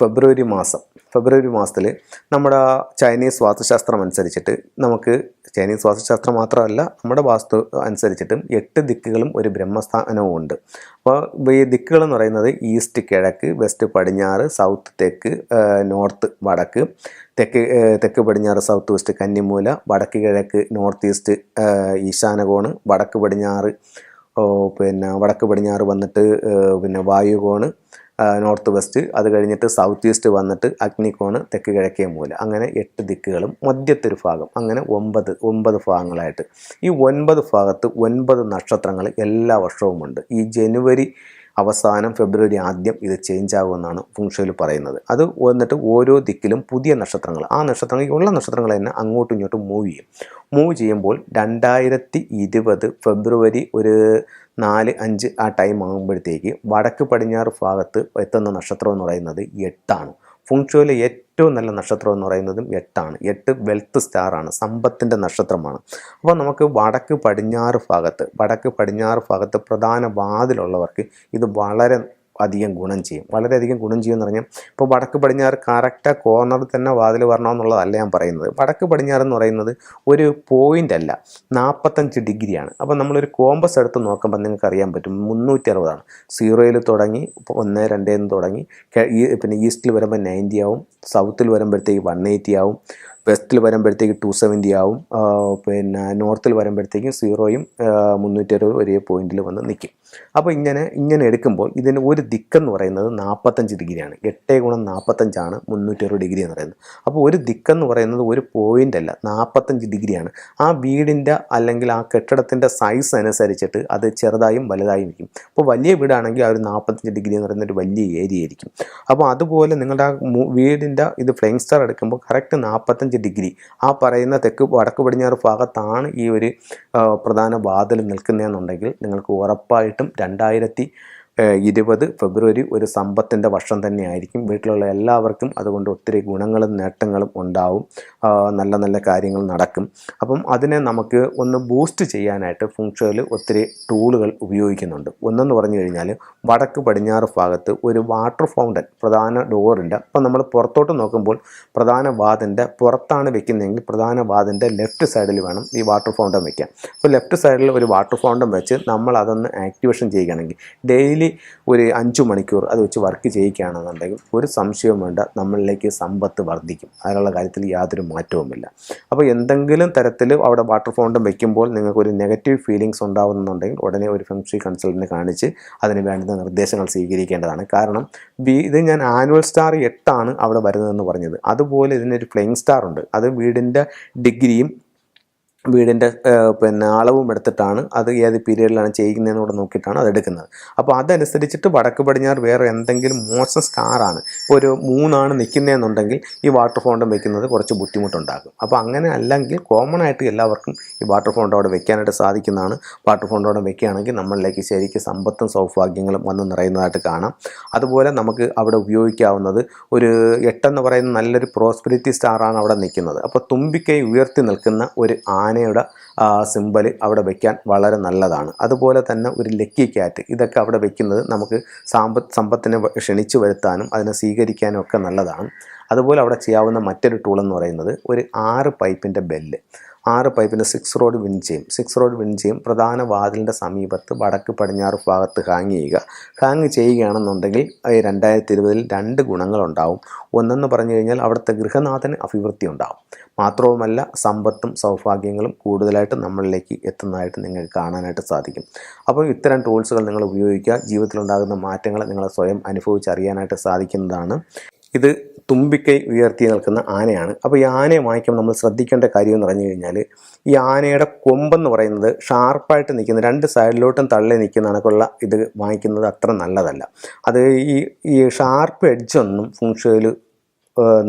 ഫെബ്രുവരി മാസം. ഫെബ്രുവരി മാസത്തിൽ നമ്മുടെ ചൈനീസ് വാസ്തുശാസ്ത്രം അനുസരിച്ചിട്ട് നമുക്ക് ചൈനീസ് വാസ്തുശാസ്ത്രം മാത്രമല്ല നമ്മുടെ വാസ്തു അനുസരിച്ചിട്ടും എട്ട് ദിക്കുകളും ഒരു ബ്രഹ്മസ്ഥാനവും ഉണ്ട്. അപ്പോൾ ഈ ദിക്കുകൾ എന്ന് പറയുന്നത് ഈസ്റ്റ് കിഴക്ക് വെസ്റ്റ് പടിഞ്ഞാറ് സൗത്ത് തെക്ക് നോർത്ത് വടക്ക് തെക്ക് തെക്ക് പടിഞ്ഞാറ് സൗത്ത് വെസ്റ്റ് കന്നിമൂല വടക്ക് കിഴക്ക് നോർത്ത് ഈസ്റ്റ് ഈശാനകോണ് വടക്ക് പടിഞ്ഞാറ് പിന്നെ വടക്ക് പടിഞ്ഞാറ് വന്നിട്ട് പിന്നെ വായുകോണ് നോർത്ത് വെസ്റ്റ്. അത് കഴിഞ്ഞിട്ട് സൗത്ത് ഈസ്റ്റ് വന്നിട്ട് അഗ്നികോണ് തെക്ക് കിഴക്കേ മൂല. അങ്ങനെ എട്ട് ദിക്കുകളും മധ്യത്തൊരു ഭാഗം. അങ്ങനെ ഒമ്പത് ഒമ്പത് ഭാഗങ്ങളായിട്ട്. ഈ ഒൻപത് ഭാഗത്ത് ഒൻപത് നക്ഷത്രങ്ങൾ എല്ലാ വർഷവുമുണ്ട്. ഈ ജനുവരി അവസാനം ഫെബ്രുവരി ആദ്യം ഇത് ചേഞ്ച് ആകുമെന്നാണ് ഫുങ്ഷയിൽ പറയുന്നത്. അത് വന്നിട്ട് ഓരോ ദിക്കിലും പുതിയ നക്ഷത്രങ്ങൾ. ആ നക്ഷത്രങ്ങൾ ഉള്ള നക്ഷത്രങ്ങൾ തന്നെ അങ്ങോട്ടും ഇങ്ങോട്ടും മൂവ് ചെയ്യും. മൂവ് ചെയ്യുമ്പോൾ രണ്ടായിരത്തി ഇരുപത് ഫെബ്രുവരി ഒരു നാല് അഞ്ച് ആ ടൈം ആകുമ്പോഴത്തേക്ക് വടക്ക് പടിഞ്ഞാറ് ഭാഗത്ത് എത്തുന്ന നക്ഷത്രം എന്ന് പറയുന്നത് എട്ടാണ്. ഫുങ്ഷോയിലെ ഏറ്റവും നല്ല നക്ഷത്രം എന്ന് പറയുന്നതും എട്ടാണ്. എട്ട് വെൽത്ത് സ്റ്റാറാണ് സമ്പത്തിന്റെ നക്ഷത്രമാണ്. അപ്പോൾ നമുക്ക് വടക്ക് പടിഞ്ഞാറ് ഭാഗത്ത് വടക്ക് പടിഞ്ഞാറ് ഭാഗത്ത് പ്രധാന വാതിലുള്ളവർക്ക് ഇത് വളരെ അധികം ഗുണം ചെയ്യും. വളരെയധികം ഗുണം ചെയ്യുമെന്ന് പറഞ്ഞാൽ ഇപ്പോൾ വടക്ക് പടിഞ്ഞാറ് കറക്റ്റ് കോർണറിൽ തന്നെ വാതിൽ വരണമെന്നുള്ളതല്ല ഞാൻ പറയുന്നത്. വടക്ക് പടിഞ്ഞാറ് എന്ന് പറയുന്നത് ഒരു പോയിന്റ് അല്ല നാൽപ്പത്തഞ്ച് ഡിഗ്രിയാണ് അപ്പോൾ നമ്മളൊരു കോമ്പസ് എടുത്ത് നോക്കുമ്പോൾ നിങ്ങൾക്ക് അറിയാൻ പറ്റും മുന്നൂറ്റി അറുപതാണ് സീറോയിൽ തുടങ്ങി ഒന്ന് രണ്ടേന്ന് തുടങ്ങി പിന്നെ ഈസ്റ്റിൽ വരുമ്പോൾ നയന്റി ആവും സൗത്തിൽ വരുമ്പോഴത്തേക്ക് വൺ എയ്റ്റി ആവും. വെസ്റ്റിൽ വരുമ്പോഴത്തേക്ക് ടു സെവന്റി ആവും. പിന്നെ നോർത്തിൽ വരുമ്പോഴത്തേക്കും സീറോയും മുന്നൂറ്റി അറുപത് ഒരേ പോയിന്റിൽ വന്ന് നിൽക്കും അപ്പോൾ ഇങ്ങനെ ഇങ്ങനെ എടുക്കുമ്പോൾ ഇതിന് ഒരു ദിക്കെന്ന് പറയുന്നത് നാൽപ്പത്തഞ്ച് ഡിഗ്രിയാണ് എട്ടേ ഗുണം നാൽപ്പത്തഞ്ചാണ് മുന്നൂറ്റി അറുപത് ഡിഗ്രി എന്ന് പറയുന്നത്. അപ്പോൾ ഒരു ദിക്കെന്ന് പറയുന്നത് ഒരു പോയിന്റ് അല്ല നാൽപ്പത്തഞ്ച് ഡിഗ്രിയാണ് ആ വീടിന്റെ അല്ലെങ്കിൽ ആ കെട്ടിടത്തിന്റെ സൈസ് അനുസരിച്ചിട്ട് അത് ചെറുതായും വലുതായും ഇരിക്കും. അപ്പോൾ വലിയ വീടാണെങ്കിൽ ആ ഒരു നാൽപ്പത്തഞ്ച് ഡിഗ്രി എന്ന് പറയുന്ന ഒരു വലിയ ഏരിയ ആയിരിക്കും. അപ്പോൾ അതുപോലെ നിങ്ങളുടെ ആ വീടിന്റെ ഇത് ഫ്ലെയിം സ്റ്റാർ എടുക്കുമ്പോൾ കറക്റ്റ് നാൽപ്പത്തഞ്ച് ഡിഗ്രി. ആ പറയുന്ന തെക്ക് വടക്ക് പടിഞ്ഞാറ് ഭാഗത്താണ് ഈ ഒരു പ്രധാന വാതിൽ നിൽക്കുന്നതെന്നുണ്ടെങ്കിൽ നിങ്ങൾക്ക് ഉറപ്പായിട്ടും രണ്ടായിരത്തി ഇരുപത് ഫെബ്രുവരി ഒരു സമ്പത്തിന്റെ വർഷം തന്നെയായിരിക്കും. വീട്ടിലുള്ള എല്ലാവർക്കും അതുകൊണ്ട് ഒത്തിരി ഗുണങ്ങളും നേട്ടങ്ങളും ഉണ്ടാവും. നല്ല നല്ല കാര്യങ്ങൾ നടക്കും. അപ്പം അതിനെ നമുക്ക് ഒന്ന് ബൂസ്റ്റ് ചെയ്യാനായിട്ട് ഫുങ്ഷയിൽ ഒത്തിരി ടൂളുകൾ ഉപയോഗിക്കുന്നുണ്ട്. ഒന്നെന്ന് പറഞ്ഞു കഴിഞ്ഞാൽ വടക്ക് പടിഞ്ഞാറ് ഭാഗത്ത് ഒരു വാട്ടർ ഫൗണ്ടൻ പ്രധാന ഡോറിന്റെ അപ്പം നമ്മൾ പുറത്തോട്ട് നോക്കുമ്പോൾ പ്രധാന വാതിന്റെ പുറത്താണ് വെക്കുന്നതെങ്കിൽ പ്രധാന വാതിന്റെ ലെഫ്റ്റ് സൈഡിൽ വേണം ഈ വാട്ടർ ഫൗണ്ടൻ വെക്കാൻ. അപ്പോൾ ലെഫ്റ്റ് സൈഡിൽ ഒരു വാട്ടർ ഫൗണ്ടൻ വെച്ച് നമ്മൾ അതൊന്ന് ആക്ടിവേഷൻ ചെയ്യുകയാണെങ്കിൽ ഡെയിലി ഒരു അഞ്ച് മണിക്കൂർ അത് വെച്ച് വർക്ക് ചെയ്യിക്കുകയാണെന്നുണ്ടെങ്കിൽ ഒരു സംശയവും വേണ്ട. നമ്മളിലേക്ക് സമ്പത്ത് വർദ്ധിക്കും. അതിനുള്ള കാര്യത്തിൽ യാതൊരു മാറ്റവുമില്ല. അപ്പോൾ എന്തെങ്കിലും തരത്തിൽ അവിടെ വാട്ടർ ഫൗണ്ടൻ വയ്ക്കുമ്പോൾ നിങ്ങൾക്ക് ഒരു നെഗറ്റീവ് ഫീലിങ്സ് ഉണ്ടാകുന്നുണ്ടെങ്കിൽ ഉടനെ ഒരു ഫെങ്ഷി കൺസൾട്ടിനെ കാണിച്ച് അതിന് വേണ്ടുന്ന നിർദ്ദേശങ്ങൾ സ്വീകരിക്കേണ്ടതാണ്. കാരണം ഇത് ഞാൻ ആനുവൽ സ്റ്റാർ എട്ടാണ് അവിടെ വരുന്നതെന്ന് പറഞ്ഞത്. അതുപോലെ ഇതിനൊരു ഫ്ലെയിങ് സ്റ്റാർ ഉണ്ട്. അത് വീടിന്റെ ഡിഗ്രിയും വീടിന്റെ പിന്നെ അളവും എടുത്തിട്ടാണ് അത് ഏത് പീരീഡിലാണ് ചെയ്യുന്നതെന്ന് കൂടെ നോക്കിയിട്ടാണ് അത് എടുക്കുന്നത്. അപ്പോൾ അതനുസരിച്ചിട്ട് വടക്ക് പടിഞ്ഞാറ് വേറെ എന്തെങ്കിലും മോശം സ്റ്റാറാണ്. ഇപ്പോൾ ഒരു മൂന്നാണ് നിൽക്കുന്നതെന്നുണ്ടെങ്കിൽ ഈ വാട്ടർ ഫൗണ്ടൻ വെക്കുന്നത് കുറച്ച് ബുദ്ധിമുട്ടുണ്ടാകും. അപ്പോൾ അങ്ങനെ അല്ലെങ്കിൽ കോമൺ ആയിട്ട് എല്ലാവർക്കും ഈ വാട്ടർ ഫൗണ്ടൻ അവിടെ വെക്കാനായിട്ട് സാധിക്കുന്നതാണ്. വാട്ടർ ഫൗണ്ടൻ അവിടെ വെക്കുകയാണെങ്കിൽ നമ്മളിലേക്ക് ശരിക്കും സമ്പത്തും സൗഭാഗ്യങ്ങളും വന്ന് നിറയുന്നതായിട്ട് കാണാം. അതുപോലെ നമുക്ക് അവിടെ ഉപയോഗിക്കാവുന്നത് ഒരു എട്ടെന്ന് പറയുന്ന നല്ലൊരു പ്രോസ്പെരിറ്റി സ്റ്റാറാണ് അവിടെ നിൽക്കുന്നത്. അപ്പോൾ തുമ്പിക്കൈ ഉയർത്തി നിൽക്കുന്ന ഒരു ആനയുടെ സിമ്പൽ അവിടെ വയ്ക്കാൻ വളരെ നല്ലതാണ്. അതുപോലെ തന്നെ ഒരു ലക്കി ക്യാറ്റ് ഇതൊക്കെ അവിടെ വയ്ക്കുന്നത് നമുക്ക് സാമ്പത്ത് സമ്പത്തിനെ ക്ഷണിച്ചു വരുത്താനും അതിനെ സ്വീകരിക്കാനും ഒക്കെ നല്ലതാണ്. അതുപോലെ അവിടെ ചെയ്യാവുന്ന മറ്റൊരു ടൂൾ എന്ന് പറയുന്നത് ഒരു ആറ് പൈപ്പിന്റെ ബെല്ല് ആറ് പൈപ്പിന്റെ സിക്സ് റോഡ് വിൻ ചെയ്യും. സിക്സ് റോഡ് വിൻ ചെയ്യും. പ്രധാന വാതിലിന്റെ സമീപത്ത് വടക്ക് പടിഞ്ഞാറ് ഭാഗത്ത് ഹാങ് ചെയ്യുക. ഹാങ് ചെയ്യുകയാണെന്നുണ്ടെങ്കിൽ ഈ രണ്ടായിരത്തി ഇരുപതിൽ രണ്ട് ഗുണങ്ങളുണ്ടാവും. ഒന്നെന്ന് പറഞ്ഞു കഴിഞ്ഞാൽ അവിടുത്തെ ഗൃഹനാഥന് അഭിവൃദ്ധി ഉണ്ടാവും മാത്രവുമല്ല സമ്പത്തും സൗഭാഗ്യങ്ങളും കൂടുതലായിട്ട് നമ്മളിലേക്ക് എത്തുന്നതായിട്ട് നിങ്ങൾക്ക് കാണാനായിട്ട് സാധിക്കും. അപ്പോൾ ഇത്തരം ടൂൾസുകൾ നിങ്ങൾ ഉപയോഗിക്കുക. ജീവിതത്തിലുണ്ടാകുന്ന മാറ്റങ്ങൾ നിങ്ങൾ സ്വയം അനുഭവിച്ചറിയാനായിട്ട് സാധിക്കുന്നതാണ്. ഇത് തുമ്പിക്കൈ ഉയർത്തി നിൽക്കുന്ന ആനയാണ്. അപ്പോൾ ഈ ആനയെ വാങ്ങിക്കുമ്പോൾ നമ്മൾ ശ്രദ്ധിക്കേണ്ട കാര്യം എന്ന് പറഞ്ഞു കഴിഞ്ഞാൽ ഈ ആനയുടെ കൊമ്പെന്ന് പറയുന്നത് ഷാർപ്പായിട്ട് നിൽക്കുന്ന രണ്ട് സൈഡിലോട്ടും തള്ളി നിൽക്കുന്ന കണക്കുള്ള ഇത് വാങ്ങിക്കുന്നത് അത്ര നല്ലതല്ല. അത് ഈ ഈ ഷാർപ്പ് എഡ്ജൊന്നും ഫുങ്ഷയിൽ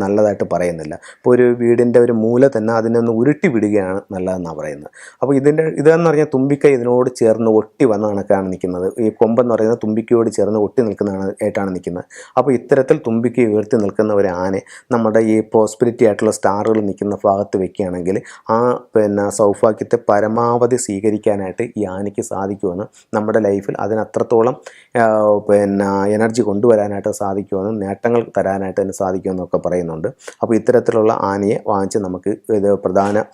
നല്ലതായിട്ട് പറയുന്നില്ല. ഇപ്പോൾ ഒരു വീടിന്റെ ഒരു മൂല തന്നെ അതിനെ ഒന്ന് ഉരുട്ടി വിടുകയാണ് നല്ലതെന്നാണ് പറയുന്നത്. അപ്പോൾ ഇതിന്റെ ഇതെന്ന് പറഞ്ഞാൽ തുമ്പിക്കൈ ഇതിനോട് ചേർന്ന് ഒട്ടി വന്ന കണക്കാണ് നിൽക്കുന്നത്. ഈ കൊമ്പെന്ന് പറയുന്നത് തുമ്പിക്കയോട് ചേർന്ന് ഒട്ടി നിൽക്കുന്നതാണ് ആയിട്ടാണ് നിൽക്കുന്നത്. അപ്പോൾ ഇത്തരത്തിൽ തുമ്പിക്കൈ ഉയർത്തി നിൽക്കുന്ന ഒരു ആനെ നമ്മുടെ ഈ പ്രോസ്പിരിറ്റി ആയിട്ടുള്ള സ്റ്റാറുകൾ നിൽക്കുന്ന ഭാഗത്ത് വെക്കുകയാണെങ്കിൽ ആ പിന്നെ സൗഭാഗ്യത്തെ പരമാവധി സ്വീകരിക്കാനായിട്ട് ഈ ആനയ്ക്ക് സാധിക്കുമെന്ന് നമ്മുടെ ലൈഫിൽ അതിനത്രത്തോളം പിന്നെ എനർജി കൊണ്ടുവരാനായിട്ട് സാധിക്കുമെന്നും നേട്ടങ്ങൾ തരാനായിട്ട് തന്നെ സാധിക്കുമെന്നൊക്കെ പറയുന്നുണ്ട്. അപ്പോൾ ഇത്തരത്തിലുള്ള ആനയെ വാങ്ങിച്ച് നമുക്ക് ഇത് പ്രധാന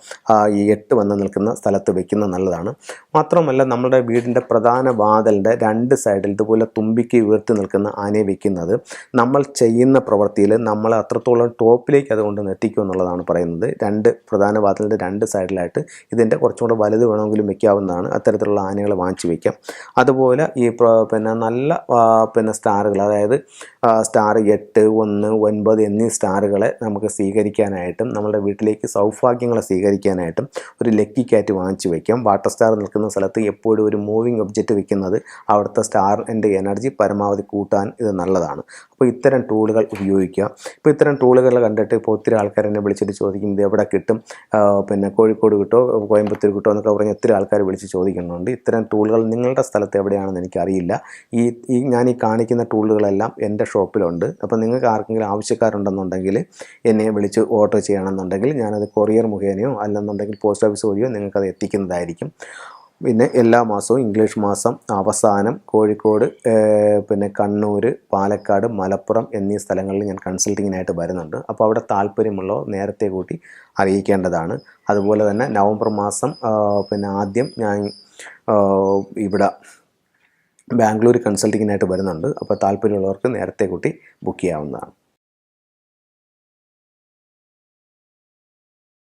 ഈ എട്ട് വന്ന് നിൽക്കുന്ന സ്ഥലത്ത് വെക്കുന്നത് നല്ലതാണ്. മാത്രമല്ല നമ്മുടെ വീടിന്റെ പ്രധാന വാതലിന്റെ രണ്ട് സൈഡിൽ ഇതുപോലെ തുമ്പിക്ക് ഉയർത്തി നിൽക്കുന്ന ആനയെ വെക്കുന്നത് നമ്മൾ ചെയ്യുന്ന പ്രവൃത്തിയിൽ നമ്മൾ അത്രത്തോളം ടോപ്പിലേക്ക് അതുകൊണ്ട് എത്തിക്കും എന്നുള്ളതാണ് പറയുന്നത്. രണ്ട് പ്രധാന വാതിലിന്റെ രണ്ട് സൈഡിലായിട്ട് ഇതിന്റെ കുറച്ചും കൂടെ വലുത് വേണമെങ്കിലും വെക്കാവുന്നതാണ്. അത്തരത്തിലുള്ള ആനകൾ വാങ്ങിച്ച് വയ്ക്കാം അതുപോലെ ഈ പിന്നെ നല്ല പിന്നെ സ്റ്റാറുകൾ അതായത് സ്റ്റാർ എട്ട് ഒന്ന് ഒൻപത് എന്നീ സ്റ്റാറുകളെ നമുക്ക് സ്വീകരിക്കാനായിട്ടും നമ്മുടെ വീട്ടിലേക്ക് സൗഭാഗ്യങ്ങളെ സ്വീകരിക്കാനായിട്ടും ഒരു ലക്കി കാറ്റ് വാങ്ങിച്ച് വയ്ക്കാം. വാട്ടർ സ്റ്റാർ നിൽക്കുന്ന സ്ഥലത്ത് എപ്പോഴും ഒരു മൂവിങ് ഒബ്ജക്റ്റ് വെക്കുന്നത് അവിടുത്തെ സ്റ്റാറിന്റെ എനർജി പരമാവധി കൂട്ടാൻ ഇത് നല്ലതാണ്. അപ്പോൾ ഇത്തരം ടൂളുകൾ ഉപയോഗിക്കുക. ഇപ്പോൾ ഇത്തരം ടൂളുകൾ കണ്ടിട്ട് ഇപ്പോൾ ഒത്തിരി ആൾക്കാർ എന്നെ വിളിച്ചിട്ട് ചോദിക്കും ഇത് എവിടെ കിട്ടും? പിന്നെ കോഴിക്കോട് കിട്ടോ കോയമ്പത്തൂർ കിട്ടോ എന്നൊക്കെ പറഞ്ഞ് ഒത്തിരി ആൾക്കാർ വിളിച്ച് ചോദിക്കുന്നുണ്ട്. ഇത്തരം ടൂളുകൾ നിങ്ങളുടെ സ്ഥലത്ത് എവിടെയാണെന്ന് എനിക്കറിയില്ല. ഈ ഈ ഞാൻ ഈ കാണിക്കുന്ന ടൂളുകളെല്ലാം എന്റെ ഷോപ്പിലുണ്ട്. അപ്പോൾ നിങ്ങൾക്ക് ആർക്കെങ്കിലും ആവശ്യക്കാരുണ്ടെന്നുണ്ടെങ്കിൽ എന്നെ വിളിച്ച് ഓർഡർ ചെയ്യണമെന്നുണ്ടെങ്കിൽ ഞാനത് കൊറിയർ മുഖേനയോ അല്ലെന്നുണ്ടെങ്കിൽ പോസ്റ്റ് ഓഫീസ് വഴിയോ നിങ്ങൾക്കത് എത്തിക്കുന്നതായിരിക്കും. പിന്നെ എല്ലാ മാസവും ഇംഗ്ലീഷ് മാസം അവസാനം കോഴിക്കോട് പിന്നെ കണ്ണൂർ പാലക്കാട് മലപ്പുറം എന്നീ സ്ഥലങ്ങളിൽ ഞാൻ കൺസൾട്ടിങ്ങിനായിട്ട് വരുന്നുണ്ട്. അപ്പോൾ അവിടെ താല്പര്യമുള്ളോ നേരത്തെ കൂട്ടി അറിയിക്കേണ്ടതാണ്. അതുപോലെ തന്നെ നവംബർ മാസം പിന്നെ ആദ്യം ഞാൻ ഇവിടെ ബാംഗ്ലൂർ കൺസൾട്ടിങ്ങിനായിട്ട് വരുന്നുണ്ട്. അപ്പോൾ താല്പര്യമുള്ളവർക്ക് നേരത്തെ കൂട്ടി ബുക്ക് ചെയ്യാവുന്നതാണ്.